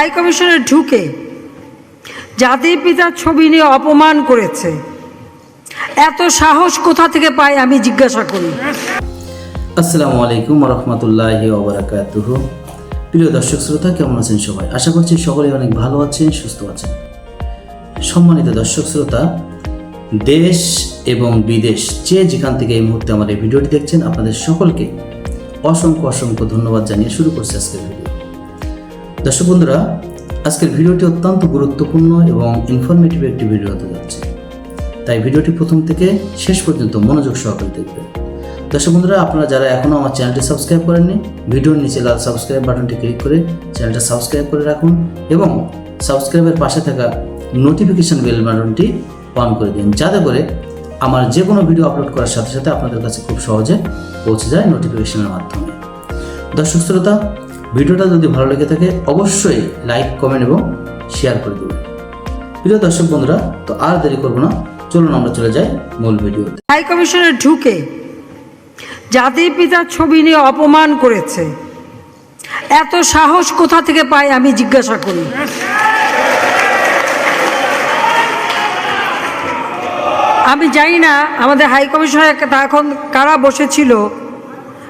High কমিশনে ঢুকে জাতির পিতার ছবি নিয়ে অপমান করেছে। এত সাহস কোথা থেকে পায় আমি জিজ্ঞাসা করি। আসসালামু আলাইকুম রহমতুল্লাহি ওবরাকাতুহ। প্রিয় দর্শক শ্রোতা, কেমন আছেন সবাই? আশা করছি সকলে অনেক ভালো আছেন, সুস্থ আছেন। সম্মানিত দর্শক শ্রোতা, দেশ এবং বিদেশ যে যেখান থেকে এই মুহূর্তে আমার এই ভিডিওটি দেখছেন, আপনাদের সকলকে অসংখ্য অসংখ্য ধন্যবাদ জানিয়ে শুরু করছি আজকের ভিডিও। দর্শক বন্ধুরা, আজকের ভিডিওটি অত্যন্ত গুরুত্বপূর্ণ এবং ইনফরমেটিভ একটি ভিডিও হতে যাচ্ছে। তাই ভিডিওটি প্রথম থেকে শেষ পর্যন্ত মনোযোগ সহকারে দেখবেন। দর্শক বন্ধুরা, আপনারা যারা এখনও আমার চ্যানেলটি সাবস্ক্রাইব করেননি, ভিডিওর নিচে লাল সাবস্ক্রাইব বাটনটি ক্লিক করে চ্যানেলটা সাবস্ক্রাইব করে রাখুন এবং সাবস্ক্রাইবের পাশে থাকা নোটিফিকেশন বেল বাটনটি অন করে দিন, যাতে করে আমার যে কোনো ভিডিও আপলোড করার সাথে সাথে আপনাদের কাছে খুব সহজে পৌঁছে যায় নোটিফিকেশনের মাধ্যমে। দর্শক শ্রোতা ভিডিওটা যদি ভালো লেগে থাকে, অবশ্যই লাইক কমেন্ট এবং শেয়ার করে দেবেন প্রিয় দর্শক বন্ধুরা, তো আর দেরি করব না, চলুন আমরা চলে যাই মূল ভিডিওতে। হাই কমিশনে ঢুকে। জাতির পিতার ছবি নিয়ে অপমান করেছে। এত সাহস কোথা থেকে পায় আমি জিজ্ঞাসা করি। আমি জানি না আমাদের হাই কমিশনে এখন কারা বসেছিল?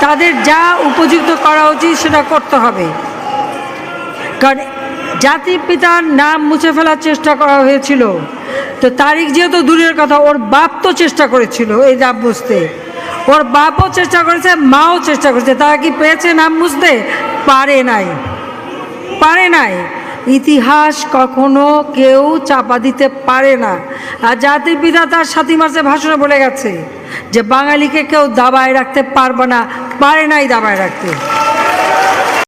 তাদের যা উপযুক্ত করা উচিত সেটা করতে হবে। কারণ জাতির পিতার নাম মুছে ফেলার চেষ্টা করা হয়েছিল। তো তারিখ যেহেতু দূরের কথা, ওর বাপ তো চেষ্টা করেছিল এই নাম মুছতে ওর বাপও চেষ্টা করেছে, মাও চেষ্টা করেছে। তারা কি পেয়েছে নাম মুছতে পারে নাই। পারে নাই। ইতিহাস কখনো কেউ চাপা দিতে পারে না। আর জাতির পিতা তার সাতই মাসে ভাষণে বলে গেছে যে, বাঙালিকে কেউ দাবায় রাখতে পারবে না, পারে নাই দাবায় রাখতে।